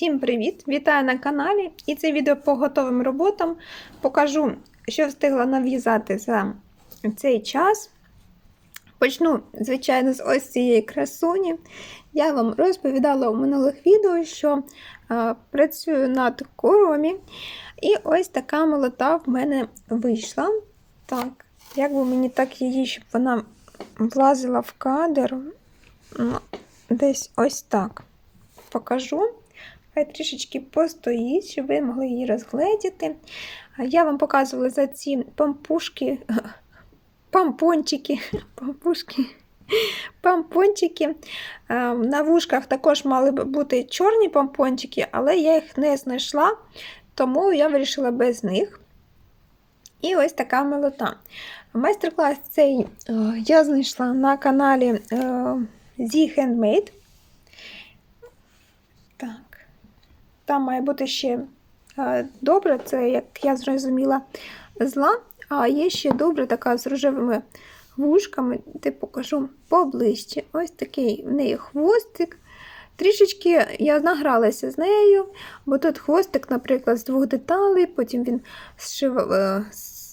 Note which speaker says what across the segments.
Speaker 1: Всім привіт! Вітаю на каналі! І це відео по готовим роботам. Покажу, що встигла нав'язати за цей час. Почну, звичайно, з ось цієї красуні. Я вам розповідала у минулих відео, що е, працюю над коромі. І ось така молота в мене вийшла. Так, як би мені так її, щоб вона влазила в кадр. Ну, Десь ось так покажу. Хай трішечки постоїть, щоб ви могли її розгледіти. Я вам показувала за ці пампушки, пампончики, пампушки, пампончики. На вушках також мали б бути чорні пампончики, але я їх не знайшла, тому я вирішила без них. І ось така молота. Майстер-клас цей я знайшла на каналі Z Handmade. Так. Там має бути ще добре, це, як я зрозуміла, зла, а є ще добре така з рожевими вушками, де покажу поближче. Ось такий в неї хвостик. Трішечки я награлася з нею, бо тут хвостик, наприклад, з двох деталей, потім він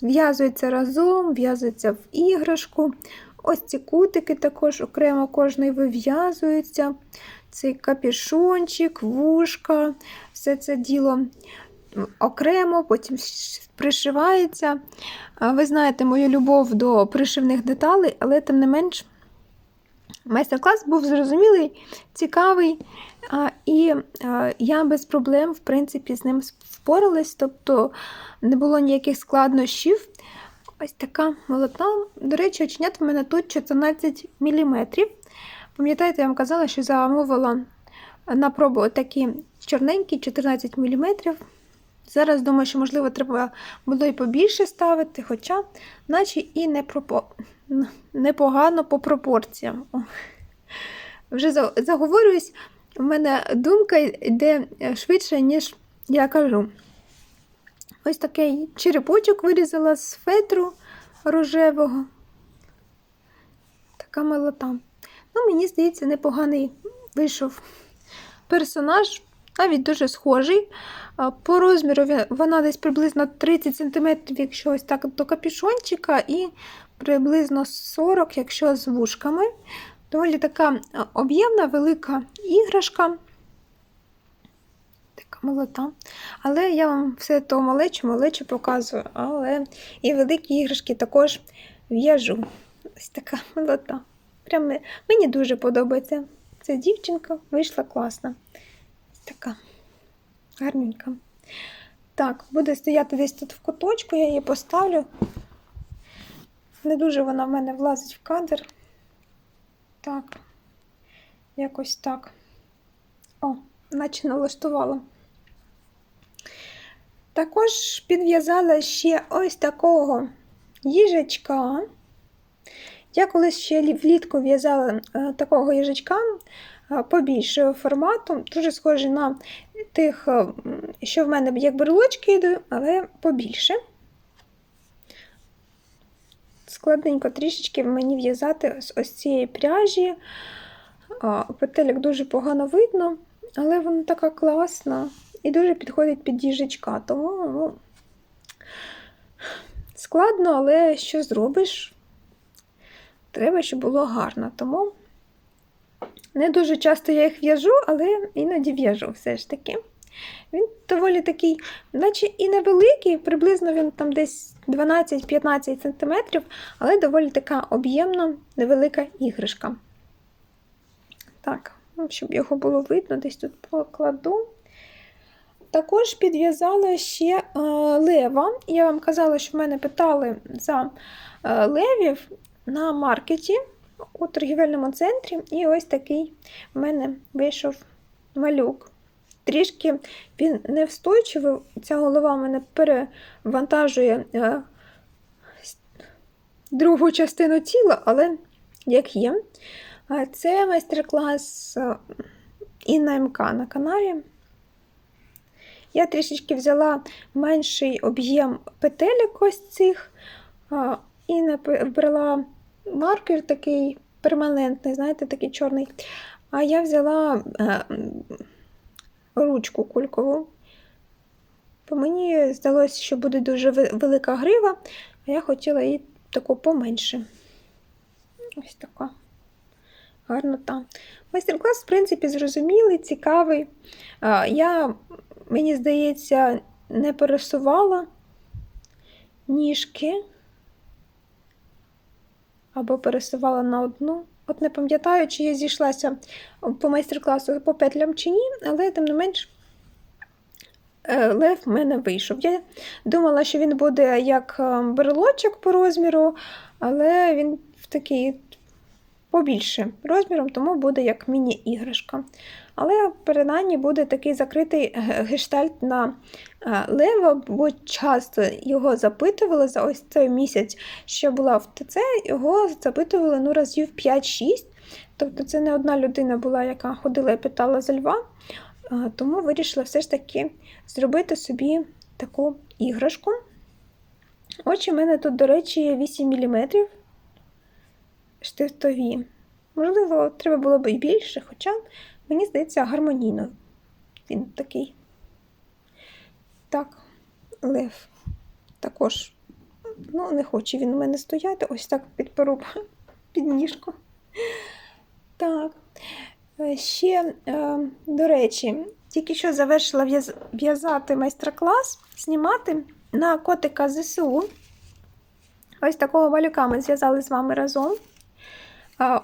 Speaker 1: зв'язується разом, в'язується в іграшку. Ось ці кутики також окремо кожний вив'язується. Цей капішончик, вушка, все це діло окремо, потім пришивається. Ви знаєте мою любов до пришивних деталей, але тим не менш, майстер-клас був зрозумілий, цікавий, і я без проблем, в принципі, з ним впоралась, тобто не було ніяких складнощів. Ось така молота. До речі, оченят в мене тут 14 мм. Пам'ятаєте, я вам казала, що замовила на пробу такі чорненькі 14 мм. Зараз думаю, що, можливо, треба було і побільше ставити, хоча, наче і не пропо... непогано по пропорціям. Вже заговорююсь, у мене думка йде швидше, ніж я кажу. Ось такий черепочок вирізала з фетру рожевого. Така милота. Ну, мені здається, непоганий вийшов персонаж, навіть дуже схожий. По розміру вона десь приблизно 30 см, якщо ось так до капюшончика, і приблизно 40 якщо з вушками. Доволі така об'ємна, велика іграшка. Така молота. Але я вам все то малечу, малечу показую, але і великі іграшки також в'яжу. Ось така молота. Прям мені дуже подобається. Ця дівчинка вийшла класна. Така гарненька. Так, буде стояти десь тут в куточку, я її поставлю. Не дуже вона в мене влазить в кадр. Так, якось так. О, наче налаштувала. Також підв'язала ще ось такого їжачка. Я колись ще влітку в'язала е, такого їжачка е, побільшого формату, дуже схожий на тих, е, що в мене як брелочки йдуть, але побільше. Складненько трішечки мені в'язати з ось цієї пряжі. Петелек дуже погано видно, але вона така класна і дуже підходить під їжачка. Тому ну, складно, але що зробиш? Треба, щоб було гарно. Тому не дуже часто я їх в'яжу, але іноді в'яжу все ж таки. Він доволі такий, наче і невеликий, приблизно він там десь 12-15 см, але доволі така об'ємна, невелика іграшка. Так, ну, щоб його було видно, десь тут покладу. Також підв'язала ще е, лева. Я вам казала, що в мене питали за е, левів на маркеті у торгівельному центрі, і ось такий в мене вийшов малюк. Трішки він невстойчивий, ця голова в мене перевантажує е, другу частину тіла, але як є. Це майстер-клас Інна МК на каналі. Я трішечки взяла менший об'єм петелек ось цих і вбрала маркер такий перманентний, знаєте, такий чорний. А я взяла ручку кулькову. Бо мені здалося, що буде дуже велика грива, а я хотіла її таку поменше. Ось така гарнота. Майстер-клас, в принципі, зрозумілий, цікавий. Я, мені здається, не пересувала ніжки або пересувала на одну. От не пам'ятаю, чи я зійшлася по майстер-класу по петлям чи ні, але тим не менш е, лев в мене вийшов. Я думала, що він буде як е, брелочок по розміру, але він в такий побільше розміром, тому буде як міні-іграшка. Але принаймні буде такий закритий е, гештальт на е, лева, бо часто його запитували за ось цей місяць, що була в ТЦ, його запитували ну, разів 5-6. Тобто це не одна людина була, яка ходила і питала за льва. Е, Тому вирішила все ж таки зробити собі таку іграшку. Очі в мене тут, до речі, 8 мм штифтові. Можливо, треба було б і більше, хоча мені здається гармонійно. Він такий. Так, лев. Також, ну, не хоче він у мене стояти, ось так підперу під ніжку. Так. Е, Ще, е, до речі, тільки що завершила в'язати майстер-клас, знімати на котика ЗСУ. Ось такого малюка ми зв'язали з вами разом.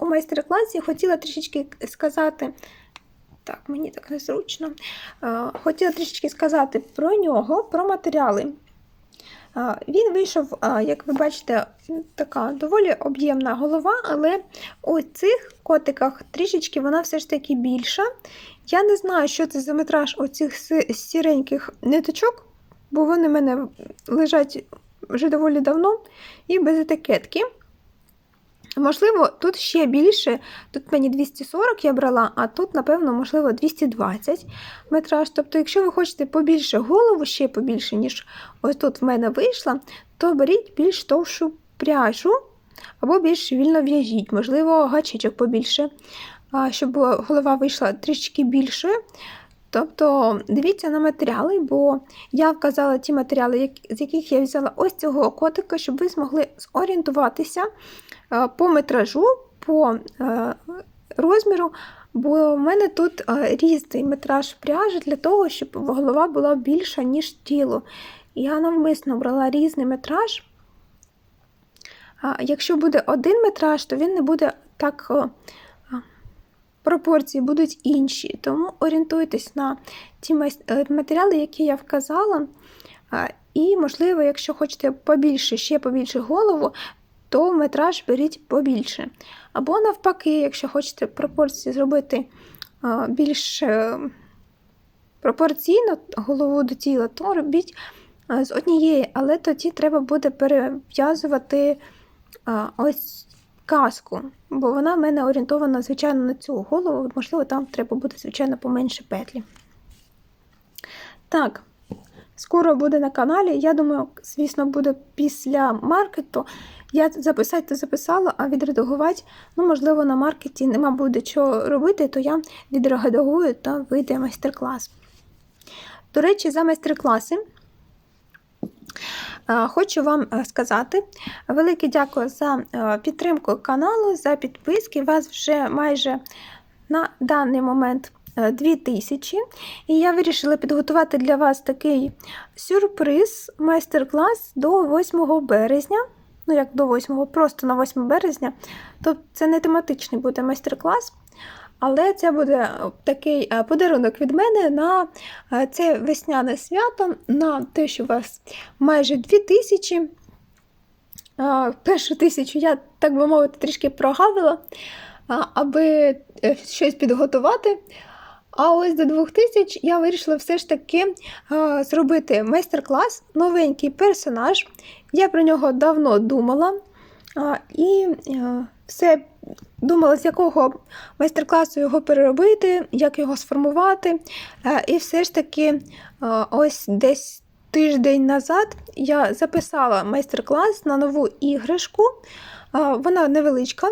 Speaker 1: У майстер-класі хотіла трішечки сказати. Так, мені так незручно. Хотіла трішечки сказати про нього, про матеріали. Він вийшов, як ви бачите, така доволі об'ємна голова, але у цих котиках трішечки вона все ж таки більша. Я не знаю, що це за метраж оцих сіреньких ниточок, бо вони в мене лежать вже доволі давно і без етикетки. Можливо, тут ще більше. Тут мені 240 я брала, а тут, напевно, можливо, 220 метраж. Тобто, якщо ви хочете побільше голову, ще побільше, ніж ось тут в мене вийшла, то беріть більш товшу пряжу або більш вільно в'яжіть, можливо, гачечок побільше, щоб голова вийшла трішки більшою. Тобто дивіться на матеріали, бо я вказала ті матеріали, з яких я взяла ось цього котика, щоб ви змогли зорієнтуватися е, по метражу, по е, розміру, бо в мене тут е, різний метраж пряжі для того, щоб голова була більша, ніж тіло. Я навмисно брала різний метраж. Якщо буде один метраж, то він не буде так. Пропорції будуть інші, тому орієнтуйтесь на ті е, матеріали, які я вказала. І, можливо, якщо хочете побільше, ще побільше голову, то метраж беріть побільше. Або навпаки, якщо хочете пропорції зробити більш е, пропорційно голову до тіла, то робіть з однієї, але тоді треба буде перев'язувати ось каску, бо вона в мене орієнтована, звичайно, на цю голову. Можливо, там треба буде, звичайно, поменше петлі. Так, скоро буде на каналі. Я думаю, звісно, буде після маркету. Я записати записала, а відредагувати, ну, можливо, на маркеті нема буде чого робити, то я відредагую та вийде майстер-клас. До речі, за майстер-класи хочу вам е, сказати велике дякую за е, підтримку каналу, за підписки. Вас вже майже на даний момент е, 2000. І я вирішила підготувати для вас такий сюрприз, майстер-клас до 8 березня. Ну, як до 8, просто на 8 березня. Тобто це не тематичний буде майстер-клас, але це буде такий е, подарунок від мене на е, це весняне свято, на те, що у вас майже 2000. А, Першу тисячу я, так би мовити, трішки прогавила, аби е, щось підготувати. А ось до 2000 я вирішила все ж таки зробити майстер-клас, новенький персонаж. Я про нього давно думала. І все думала, з якого майстер-класу його переробити, як його сформувати. І все ж таки, ось десь тиждень назад я записала майстер-клас на нову іграшку. Вона невеличка.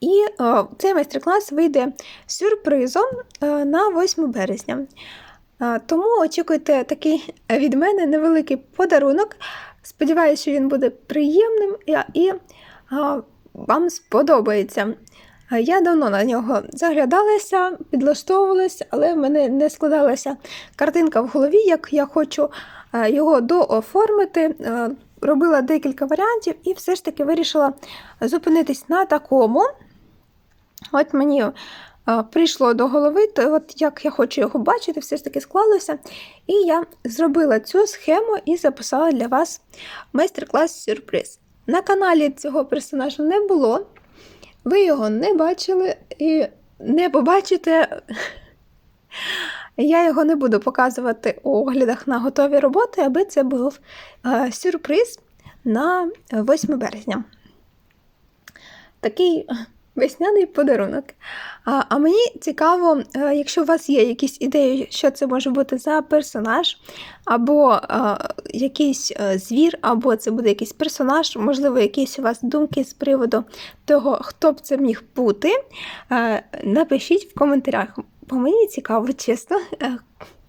Speaker 1: І е, цей майстер-клас вийде сюрпризом е, на 8 березня. Е, тому очікуйте такий від мене невеликий подарунок. Сподіваюся, що він буде приємним і, вам сподобається. Я давно на нього заглядалася, підлаштовувалася, але в мене не складалася картинка в голові, як я хочу е, його дооформити. Е, Робила декілька варіантів і все ж таки вирішила зупинитись на такому. От мені е, прийшло до голови, от як я хочу його бачити, все ж таки склалося. І я зробила цю схему і записала для вас майстер-клас сюрприз. На каналі цього персонажа не було, ви його не бачили і не побачите. Я його не буду показувати у оглядах на готові роботи, аби це був е, сюрприз на 8 березня. Такий весняний подарунок. А, а мені цікаво, е, якщо у вас є якісь ідеї, що це може бути за персонаж, або е, якийсь е, звір, або це буде якийсь персонаж, можливо, якісь у вас думки з приводу того, хто б це міг бути, е, напишіть в коментарях. Бо мені цікаво, чесно, е,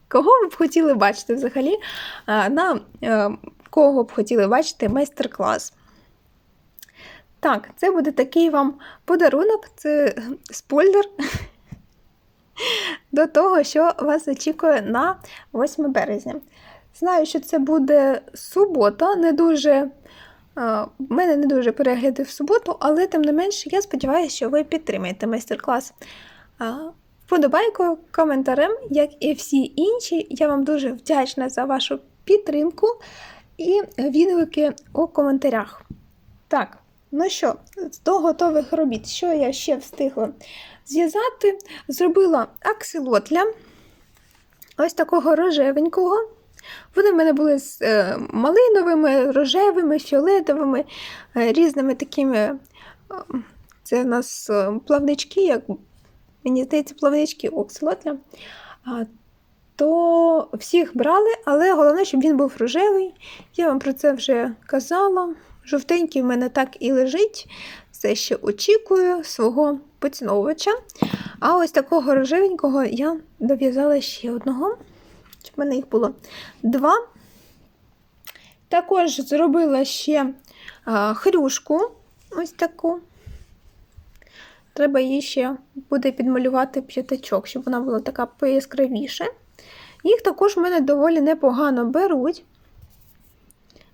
Speaker 1: кого ви б хотіли бачити взагалі, на кого б хотіли бачити майстер-клас. Так, це буде такий вам подарунок, це спойлер до того, що вас очікує на 8 березня. Знаю, що це буде субота, не дуже. В мене не дуже перегляди в суботу, але тим не менше, я сподіваюся, що ви підтримаєте майстер-клас вподобайкою, коментарем, як і всі інші. Я вам дуже вдячна за вашу підтримку і відгуки у коментарях. Так. Ну що, до готових робіт, що я ще встигла зв'язати? Зробила аксилотля ось такого рожевенького. Вони в мене були з е, малиновими, рожевими, фіолетовими, е, різними такими. Е, це у нас плавнички, як мені здається, плавнички оксилотля. То всіх брали, але головне, щоб він був рожевий. Я вам про це вже казала. Жовтенький в мене так і лежить, все ще очікую свого поціновувача. А ось такого рожевенького я дов'язала ще одного. В мене їх було два. Також зробила ще хрюшку, ось таку. Треба її ще буде підмалювати п'ятачок, щоб вона була така пояскравіша. Їх також в мене доволі непогано беруть.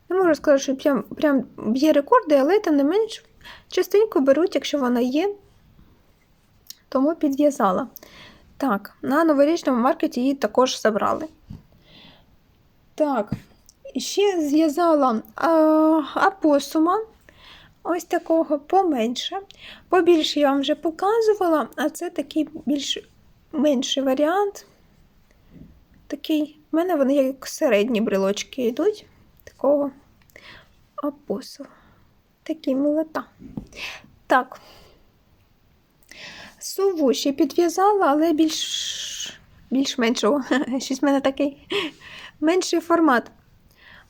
Speaker 1: Не можу сказати, що прям, прям б'є рекорди, але тим не менш частенько беруть, якщо вона є, тому підв'язала. Так, на новорічному маркеті її також забрали. Так, ще зв'язала апосума. Ось такого поменше. Побільше я вам вже показувала, а це такий більш менший варіант. Такий, в мене вони як середні брелочки йдуть такого апосу. Такий милота. Так, сову ще підв'язала, але більш більш меншого. Щось в мене такий менший формат.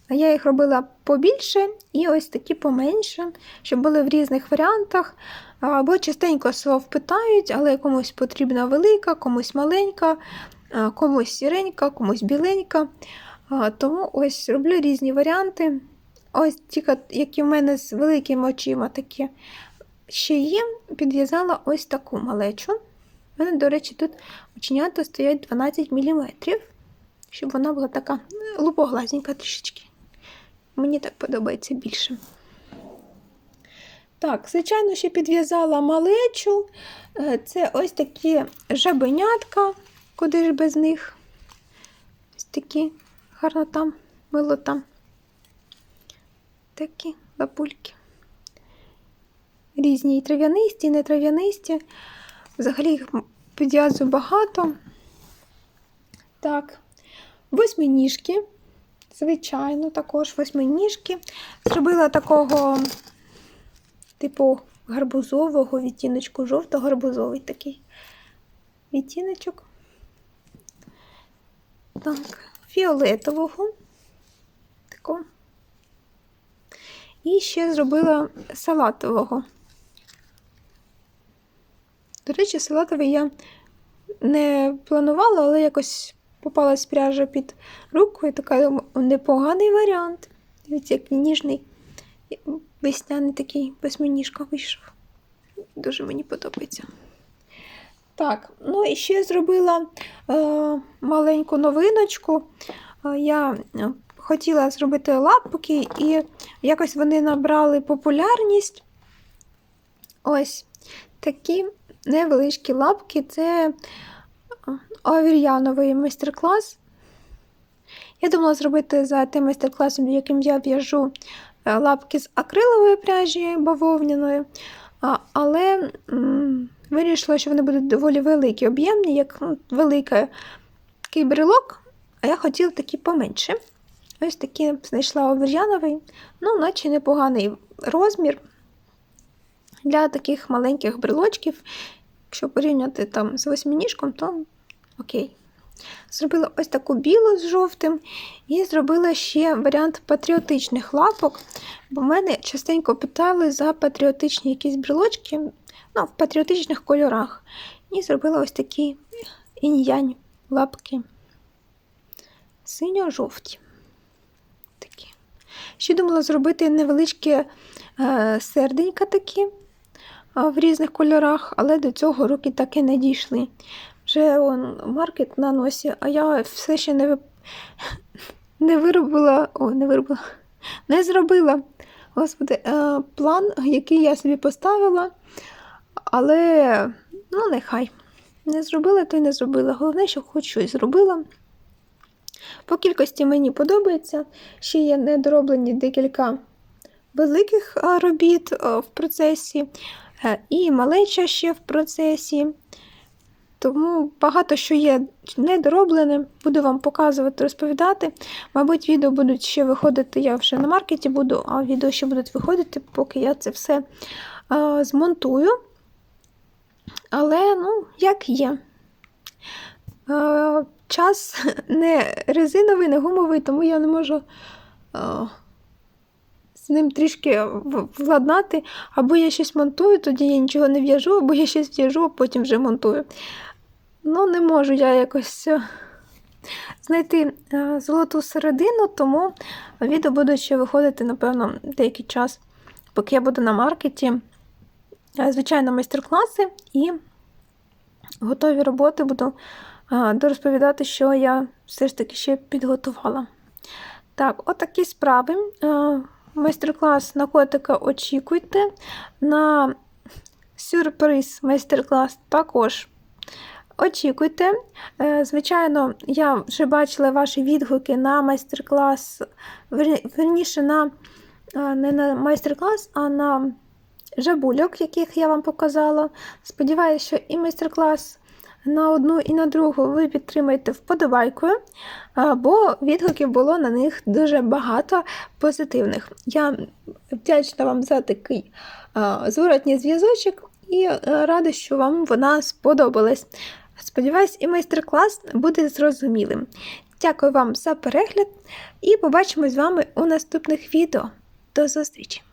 Speaker 1: А я їх робила побільше і ось такі поменше, щоб були в різних варіантах. Або частенько сов питають, але комусь потрібна велика, комусь маленька, комусь сіренька, комусь біленька. Тому ось роблю різні варіанти. Ось ті, які в мене з великими очима такі ще є, підв'язала ось таку малечу. У мене, до речі, тут оченята стоять 12 мм, щоб вона була така лупоглазненька трішечки. Мені так подобається більше. Так, звичайно, ще підв'язала малечу. Е, це ось такі жабенятка, куди ж без них. Ось такі гарнота, милота. Такі лапульки. Різні і трав'янисті, і не трав'янисті. Взагалі їх підв'язую багато. Так, восьминіжки. Звичайно, також восьминіжки. Зробила такого, типу, гарбузового відтіночку, жовто-гарбузовий такий відтіночок. Так, фіолетового. Такого. І ще зробила салатового. До речі, салатовий я не планувала, але якось попалась пряжа під руку і така непоганий варіант. Дивіться, який ніжний весняний такий восьминіжка вийшов. Дуже мені подобається. Так, ну і ще зробила е, маленьку новиночку. Е, я е, хотіла зробити лапки, і якось вони набрали популярність. Ось такі невеличкі лапки це авір'яновий майстер-клас. Я думала зробити за тим майстер-класом, яким я в'яжу е, лапки з акрилової пряжі бавовняної, але вирішила, що вони будуть доволі великі, об'ємні, як ну, великий брелок, а я хотіла такі поменше. Ось такі знайшла овір'яновий, ну, наче непоганий розмір для таких маленьких брелочків. Якщо порівняти там з восьминіжком, то окей. Зробила ось таку білу з жовтим, і зробила ще варіант патріотичних лапок, бо мене частенько питали за патріотичні якісь брелочки ну, в патріотичних кольорах. І зробила ось такі інь-янь лапки синьо-жовті. Такі. Ще думала зробити невеличкі е, серденька такі в різних кольорах, але до цього руки так і не дійшли. Вже он, маркет на носі, а я все ще не, не виробила, о, не виробила, не зробила Господи, е, план, який я собі поставила, але ну, нехай. Не зробила, то й не зробила. Головне, що хоч щось зробила. По кількості мені подобається. Ще є недороблені декілька великих робіт в процесі, і малеча ще в процесі. Тому багато що є недороблене, буду вам показувати, розповідати. Мабуть, відео будуть ще виходити, я вже на маркеті буду, а відео ще будуть виходити, поки я це все а, змонтую. Але, ну, як є. А, час не резиновий, не гумовий, тому я не можу а, з ним трішки владнати. Або я щось монтую, тоді я нічого не в'яжу, або я щось в'яжу, а потім вже монтую. Ну, не можу я якось е, знайти е, золоту середину, тому відео буде ще виходити, напевно, деякий час, поки я буду на маркеті. Е, звичайно, майстер-класи і готові роботи буду дорозповідати, що я все ж таки ще підготувала. Так, отакі справи. Майстер-клас на котика очікуйте. На сюрприз майстер-клас також Очікуйте. Е, звичайно, я вже бачила ваші відгуки на майстер-клас, верніше на е, не на майстер-клас, а на жабульок, яких я вам показала. Сподіваюся, що і майстер-клас на одну і на другу ви підтримаєте вподобайкою, е, бо відгуків було на них дуже багато позитивних. Я вдячна вам за такий зворотній зв'язочок і рада, що вам вона сподобалась. Сподіваюсь, і майстер-клас буде зрозумілим. Дякую вам за перегляд і побачимось з вами у наступних відео. До зустрічі!